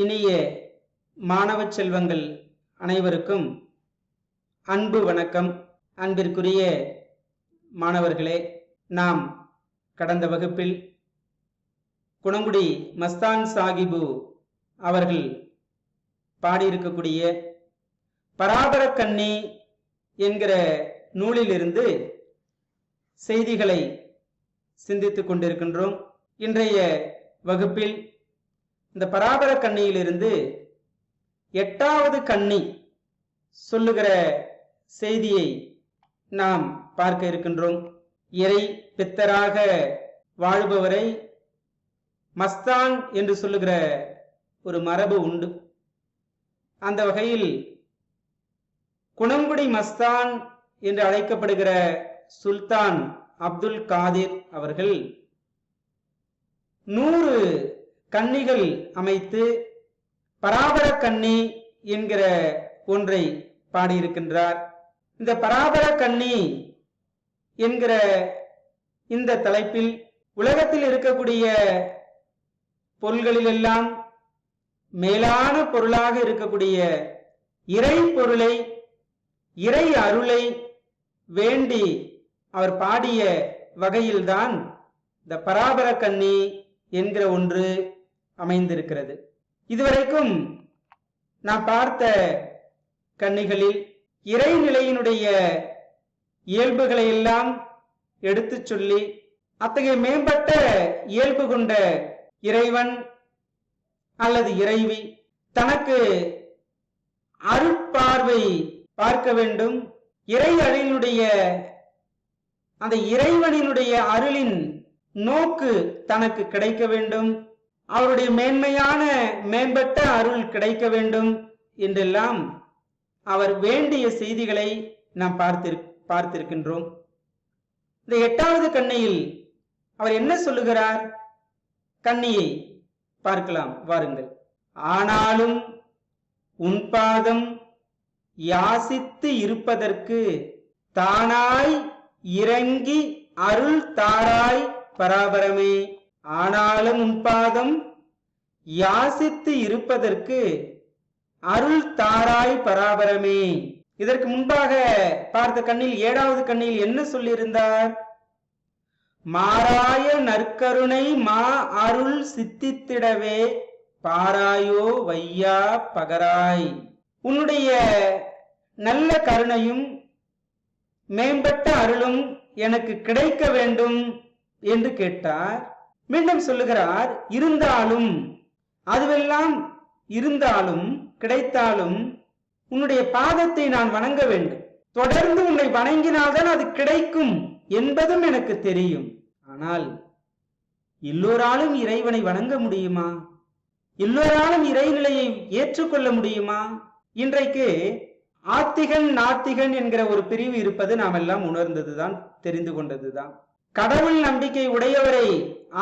இனிய மாணவ செல்வங்கள் அனைவருக்கும் அன்பு வணக்கம். அன்பிற்குரிய மாணவர்களே நாம் கடந்த வகுப்பில் குணங்குடி மஸ்தான் சாகிபு அவர்கள் பாடியிருக்கக்கூடிய பராபர கண்ணி என்கிற நூலிலிருந்து செய்திகளை சிந்தித்துக் கொண்டிருக்கின்றோம். இன்றைய வகுப்பில் இந்த பராபர கண்ணியிலிருந்து எட்டாவது கண்ணி சொல்லுகிற செய்தியை நாம் பார்க்க இருக்கின்றோம். இறை பித்தராக வாழ்பவரை மஸ்தான் என்று சொல்லுகிற ஒரு மரபு உண்டு. அந்த வகையில் குணங்குடி மஸ்தான் என்று அழைக்கப்படுகிற சுல்தான் அப்துல் காதிர் அவர்கள் நூறு கன்னிகள் அமைத்து பராபர கன்னி என்கிற ஒன்றை பாடியிருக்கின்றார். இந்த பராபர கன்னி என்கிற இந்த தலைப்பில் உலகத்தில் இருக்கக்கூடிய பொருள்களிலெல்லாம் மேலான பொருளாக இருக்கக்கூடிய இறை பொருளை இறை அருளை வேண்டி அவர் பாடிய வகையில்தான் இந்த பராபர கன்னி என்கிற ஒன்று அமைந்திருக்கிறது. இதுவரைக்கும் நான் பார்த்த கன்னிகளில் இறைநிலையினுடைய இயல்புகளை எல்லாம் எடுத்துச் சொல்லி அத்தகைய மேம்பட்ட இயல்பு கொண்ட இறைவன் அல்லது இறைவி தனக்கு அருட்பார்வை பார்க்க வேண்டும். இறை அழினுடைய அந்த இறைவனினுடைய அருளின் நோக்கு தனக்கு கிடைக்க வேண்டும். அவருடைய மேன்மையான மேம்பட்ட அருள் கிடைக்க வேண்டும் என்றெல்லாம் அவர் வேண்டிய செய்திகளை நாம் பார்த்திரு பார்த்திருக்கின்றோம். இந்த எட்டாவது கண்ணையில் அவர் என்ன சொல்லுகிறார்? கண்ணியை பார்க்கலாம் வாருங்கள். ஆனாலும் உன் பாதம் யாசித்து இருப்பதற்கு தானாய் இறங்கி அருள் தாராய் பராபரமே. ஆனாலும் உன் பாதம் யாசித்து இருப்பதற்கு அருள் தாராய் பராபரமே. இதற்கு முன்பாக பார்த்த கண்ணில் ஏழாவது கண்ணில் என்ன சொல்லியிருந்தார்? மாறாய நற்கருணை மா அருள் சித்தித்திடவே பாராயோ வையா பகராய். உன்னுடைய நல்ல கருணையும் மேம்பட்ட அருளும் எனக்கு கிடைக்க வேண்டும் என்று கேட்டார். மீண்டும் சொல்லுகிறார் இருந்தாலும் அதுவெல்லாம் இருந்தாலும் கிடைத்தாலும் உன்னுடைய பாதத்தை நான் வணங்க வேண்டும். தொடர்ந்து உன்னை வணங்கினால்தான் அது கிடைக்கும் என்பதும் எனக்கு தெரியும். ஆனால் எல்லோராலும் இறைவனை வணங்க முடியுமா? எல்லோராலும் இறைநிலையை ஏற்றுக்கொள்ள முடியுமா? இன்றைக்கு ஆத்திகன் நாத்திகன் என்கிற ஒரு பிரிவு இருப்பது நாம் எல்லாம் உணர்ந்ததுதான் தெரிந்து கொண்டதுதான். கடவுள் நம்பிக்கை உடையவரை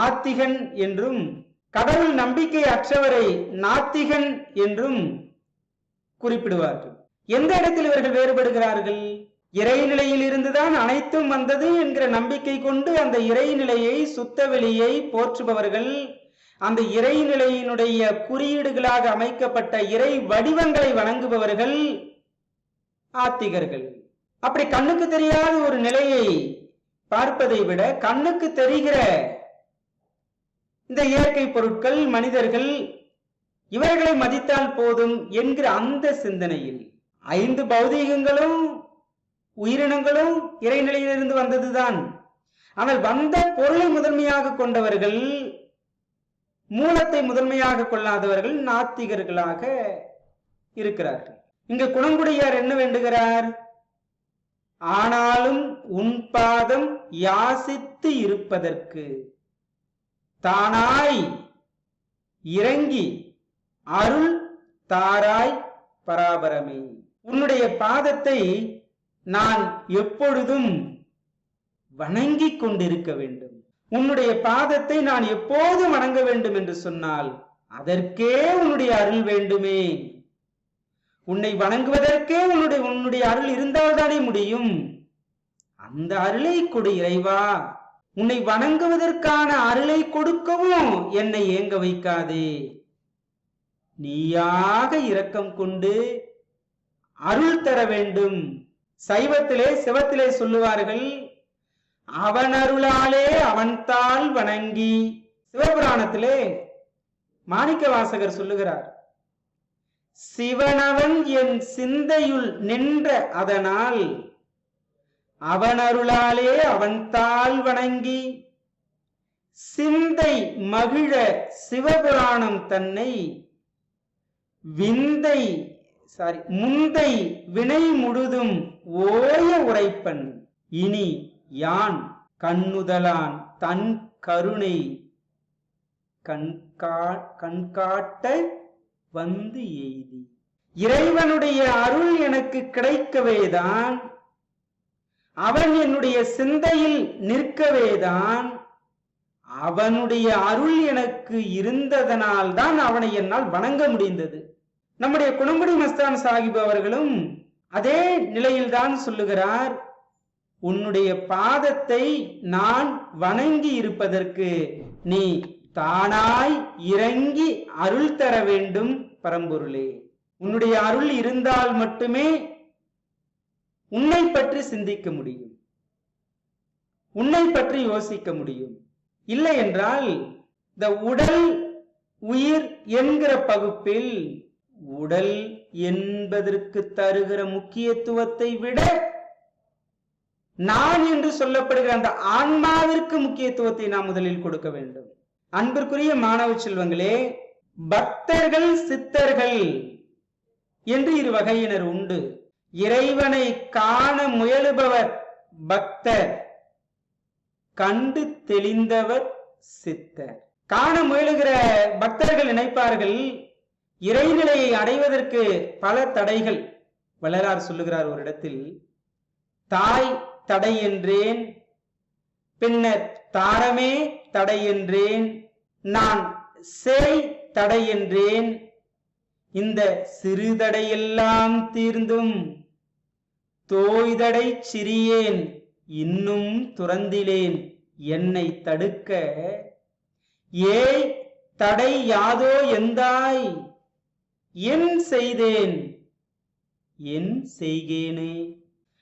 ஆத்திகன் என்றும் கடவுள் நம்பிக்கை அற்றவரை நாத்திகன் என்றும் குறிப்பிடுவார்கள். எந்த இடத்தில் இவர்கள் வேறுபடுகிறார்கள்? இறைநிலையில் இருந்துதான் அனைத்தும் வந்தது என்கிற நம்பிக்கை கொண்டு அந்த இறைநிலையை சுத்தவெளியை போற்றுபவர்கள் அந்த இறைநிலையினுடைய குறியீடுகளாக அமைக்கப்பட்ட இறை வடிவங்களை வணங்குபவர்கள் ஆத்திகர்கள். அப்படி கண்ணுக்கு தெரியாத ஒரு நிலையை பார்ப்பதை விட கண்ணுக்கு தெரிகிற இந்த இயற்கை பொருட்கள் மனிதர்கள் இவர்களை மதித்தால் போதும் என்கிற அந்த சிந்தனையில் ஐந்து பௌதீகங்களும் உயிரினங்களும் இறைநிலையிலிருந்து வந்ததுதான். ஆனால் வந்த பொருளை முதன்மையாக கொண்டவர்கள் மூலத்தை முதன்மையாக கொள்ளாதவர்கள் நாத்திகர்களாக இருக்கிறார்கள். இங்க குணங்குடியார் என்ன வேண்டுகிறார்? ஆனாலும் உன் பாதம் யாசித்து இருப்பதற்கு. தானாய் இறங்கி அருள் தாராய் பராபரமே. உன்னுடைய பாதத்தை நான் எப்பொழுதும் வணங்கிக் கொண்டிருக்க வேண்டும். உன்னுடைய பாதத்தை நான் எப்போதும் வணங்க வேண்டும் என்று சொன்னால் அதற்கே உன்னுடைய அருள் வேண்டுமே. உன்னை வணங்குவதற்கே உன்னுடைய உன்னுடைய அருள் இருந்தால்தானே முடியும். அந்த அருளை கொடு இறைவா. உன்னை வணங்குவதற்கான அருளை கொடுக்கவும் என்னை ஏங்க வைக்காதே. நீயாக இரக்கம் கொண்டு அருள் தர வேண்டும். சைவத்திலே சிவத்திலே சொல்லுவார்கள் அவன் அருளாலே அவன்தாள் வணங்கி சிவபுராணத்திலே மாணிக்க வாசகர் சொல்லுகிறார் சிவனவன் என் சிந்தையுள் நின்ற அதனால் அவன் அவன்தால் வணங்கி சிந்தை மகிழ சிவபுராணம் தன்னை விந்தை சாரி முந்தை வினை முழுதும் ஓய உரைப்பன். இனி யான் கண்ணுதலான் தன் கருணை கண்கா கண்காட்ட வந்து எய்தி. இறைவனுடைய அருள் எனக்கு கிடைக்கவேதான். அவன் என்னுடைய சிந்தையில் நிற்கவேதான். அவனுடைய அருள் எனக்கு இருந்ததனால் தான் அவனை என்னால் வணங்க முடிந்தது. நம்முடைய குணங்குடி மஸ்தான் சாஹிப் அவர்களும் அதே நிலையில்தான் சொல்லுகிறார் உன்னுடைய பாதத்தை நான் வணங்கி இருப்பதற்கு நீ தானாய் இறங்கி அருள் தர வேண்டும் பரம்பொருளே. உன்னுடைய அருள் இருந்தால் மட்டுமே உன்னை பற்றி சிந்திக்க முடியும். உன்னை பற்றி யோசிக்க முடியும். இல்லை என்றால் இந்த உடல் உயிர் என்கிற பகுப்பில் உடல் என்பதற்கு தருகிற முக்கியத்துவத்தை விட நான் என்று சொல்லப்படுகிற அந்த ஆன்மாவிற்கு முக்கியத்துவத்தை நாம் முதலில் கொடுக்க வேண்டும். அன்பிற்குரிய மாணவ செல்வங்களே பக்தர்கள் சித்தர்கள் என்று இரு வகையினர் உண்டு. இறைவனை காண முயலுபவர் பக்தர் கண்டு தெளிந்தவர் சித்தர். காண முயலுகிற பக்தர்கள் நினைப்பார்கள் இறைநிலையை அடைவதற்கு பல தடைகள். வள்ளலார் சொல்லுகிறார் ஒரு இடத்தில் தாய் தடை என்றேன் பின்னர் தாரமே தடை என்றேன் நான் சேய் தடை என்றேன் இந்த சிறுதடையெல்லாம் தீர்ந்தும் தோய்தடை சிறியேன். இன்னும் துறந்திலேன் என்னை தடுக்க. ஏய் தடை யாதோ எந்தாய்? என் செய்தேன். என் செய்கேனே.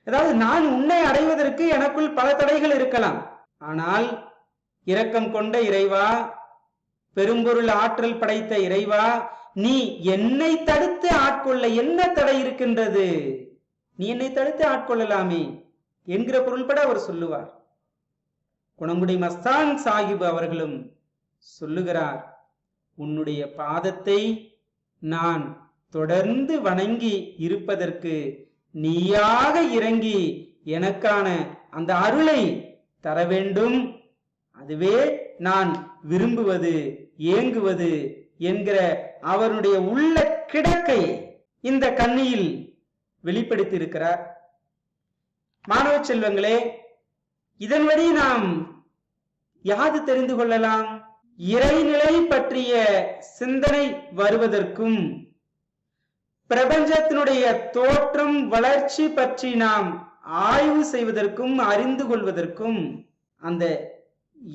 அதாவது நான் உன்னை அடைவதற்கு எனக்குள் பல தடைகள் இருக்கலாம். ஆனால் இரக்கம் கொண்ட இறைவா பெரும்பொருள் ஆற்றல் படைத்த இறைவா நீ என்னை தடுத்து ஆட்கொள்ள என்ன தடை இருக்கின்றது? நீ என்னை தடுத்து ஆட்கொள்ளலாமே என்கிற பொருள்பட அவர் சொல்லுவார். குணங்குடி மஸ்தான் சாஹிப் அவர்களும் சொல்லுகிறார் உன்னுடைய பாதத்தை நான் தொடர்ந்து வணங்கி இருப்பதற்கு நீயாக இறங்கி எனக்கான அந்த அருளை தர வேண்டும். அதுவே நான் விரும்புவது ஏங்குவது என்கிற அவருடைய உள்ள கிடக்கை இந்த கண்ணியில் வெளிப்படுத்தி இருக்கிறார் மாணவ செல்வங்களே இதன் வழி நாம் யாது தெரிந்து கொள்ளலாம்? இறைநிலை பற்றிய சிந்தனை வருவதற்கும் பிரபஞ்சத்தினுடைய தோற்றம் வளர்ச்சி பற்றி நாம் ஆய்வு செய்வதற்கும் அறிந்து கொள்வதற்கும் அந்த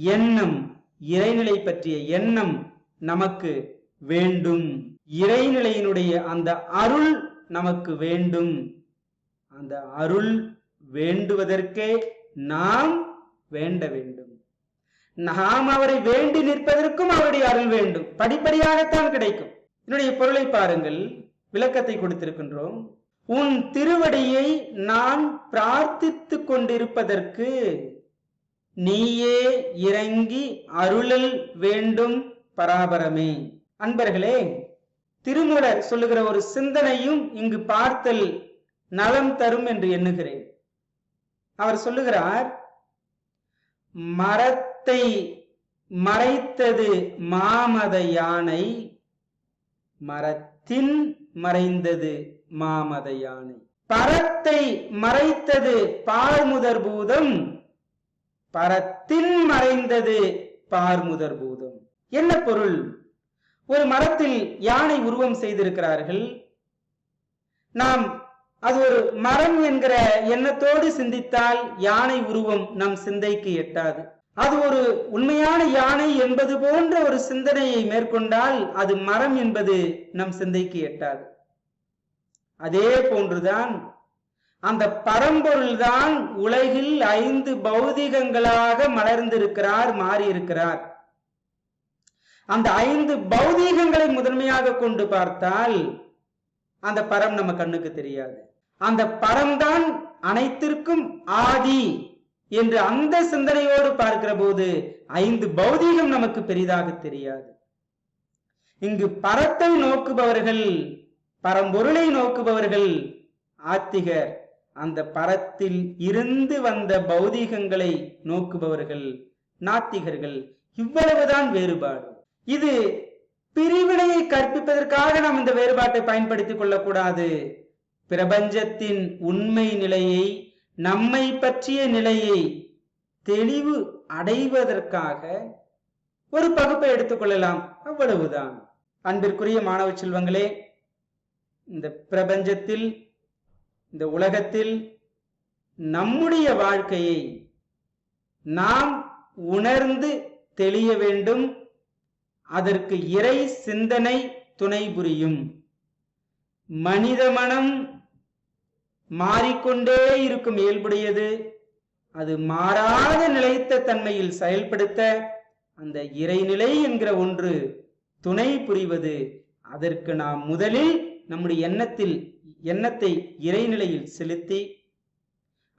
எண்ணம் இறைநிலை பற்றிய எண்ணம் நமக்கு வேண்டும். இறைநிலையினுடைய அந்த அருள் நமக்கு வேண்டும். அந்த அருள் வேண்டுவதற்கே நாம் வேண்ட வேண்டும். நாம் அவரை வேண்டி நிற்பதற்கும் அவருடைய அருள் வேண்டும். படிப்படியாகத்தான் கிடைக்கும். என்னுடைய பொருளை பாருங்கள். விளக்கத்தை கொடுத்திருக்கின்றோம். உன் திருவடியை நான் பிரார்த்தித்துக் கொண்டிருப்பதற்கு நீயே இறங்கி அருளல் வேண்டும் பராபரமே. அன்பர்களே திருமூலர் சொல்லுகிற ஒரு சிந்தனையும் இங்கு பார்த்தல் நலம் தரும் என்று எண்ணுகிறேன். அவர் சொல்லுகிறார் மரத்தை மறைத்தது மாமத யானை மரத்தின் மறைந்தது மாமத யானை. பரத்தை மறைத்தது பால்முதர் பூதம் பரத்தில் மறைந்தது பார்முதர் பூதம். என்ன பொருள்? ஒரு மரத்தில் யானை உருவம் செய்திருக்கிறார்கள். நாம் அது ஒரு மரம் என்கிற எண்ணத்தோடு சிந்தித்தால் யானை உருவம் நம் சிந்தைக்கு எட்டாது. அது ஒரு உண்மையான யானை என்பது போன்ற ஒரு சிந்தனையை மேற்கொண்டால் அது மரம் என்பது நம் சிந்தைக்கு எட்டாது. அதே போன்றுதான் அந்த பரம்பொருள் தான் உலகில் ஐந்து பௌதிகங்களாக மலர்ந்திருக்கிறார் மாறியிருக்கிறார். அந்த ஐந்து பௌதீகங்களை முதன்மையாக கொண்டு பார்த்தால் அந்த பரம் நம்ம கண்ணுக்கு தெரியாது. அந்த பரம்தான் அனைத்திற்கும் ஆதி என்று அந்த சிந்தனையோடு பார்க்கிற போது ஐந்து பௌதீகம் நமக்கு பெரிதாக தெரியாது. இங்கு பரத்தை நோக்குபவர்கள் பரம்பொருளை நோக்குபவர்கள் ஆத்திகர். அந்த பரத்தில் இருந்து வந்த பௌதீகங்களை நோக்குபவர்கள் நாத்திகர்கள். இவ்வளவுதான் வேறுபாடு. இது பிரிவினையை கற்பிப்பதற்காக நாம் இந்த வேறுபாட்டை பயன்படுத்திக் கொள்ளக்கூடாது. பிரபஞ்சத்தின் உண்மை நிலையை நம்மை பற்றிய நிலையை தெளிவு அடைவதற்காக ஒரு பகுப்பை எடுத்துக்கொள்ளலாம் அவ்வளவுதான். அன்பிற்குரிய மாணவ செல்வங்களே இந்த பிரபஞ்சத்தில் இந்த உலகத்தில் நம்முடைய வாழ்க்கையை நாம் உணர்ந்து தெளிய வேண்டும். அதற்கு இறை சிந்தனை துணை புரியும். மனித மனம் மாறிக்கொண்டே இருக்கும் இயல்புடையது. அது மாறாத நிலைத்த தன்மையில் செயல்படுத்த அந்த இறைநிலை என்கிற ஒன்று துணை புரிவது. அதற்கு நாம் முதலில் நம்முடைய எண்ணத்தில் எண்ணத்தை இறைநிலையில் செலுத்தி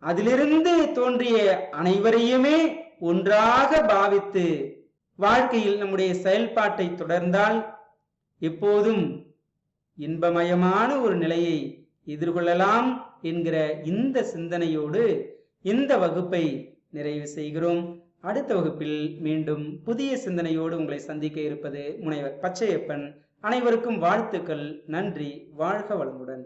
அதிலிருந்து தோன்றிய அனைவரையுமே ஒன்றாக பாவித்து வாழ்க்கையில் நம்முடைய செயல்பாட்டை தொடர்ந்தால் எப்போதும் இன்பமயமான ஒரு நிலையை எதிர்கொள்ளலாம் என்கிற இந்த சிந்தனையோடு இந்த வகுப்பை நிறைவு செய்கிறோம். அடுத்த வகுப்பில் மீண்டும் புதிய சிந்தனையோடு உங்களை சந்திக்க இருப்பது முனைவர் பச்சையப்பன். அனைவருக்கும் வாழ்த்துக்கள் நன்றி வாழ்க வளமுடன்.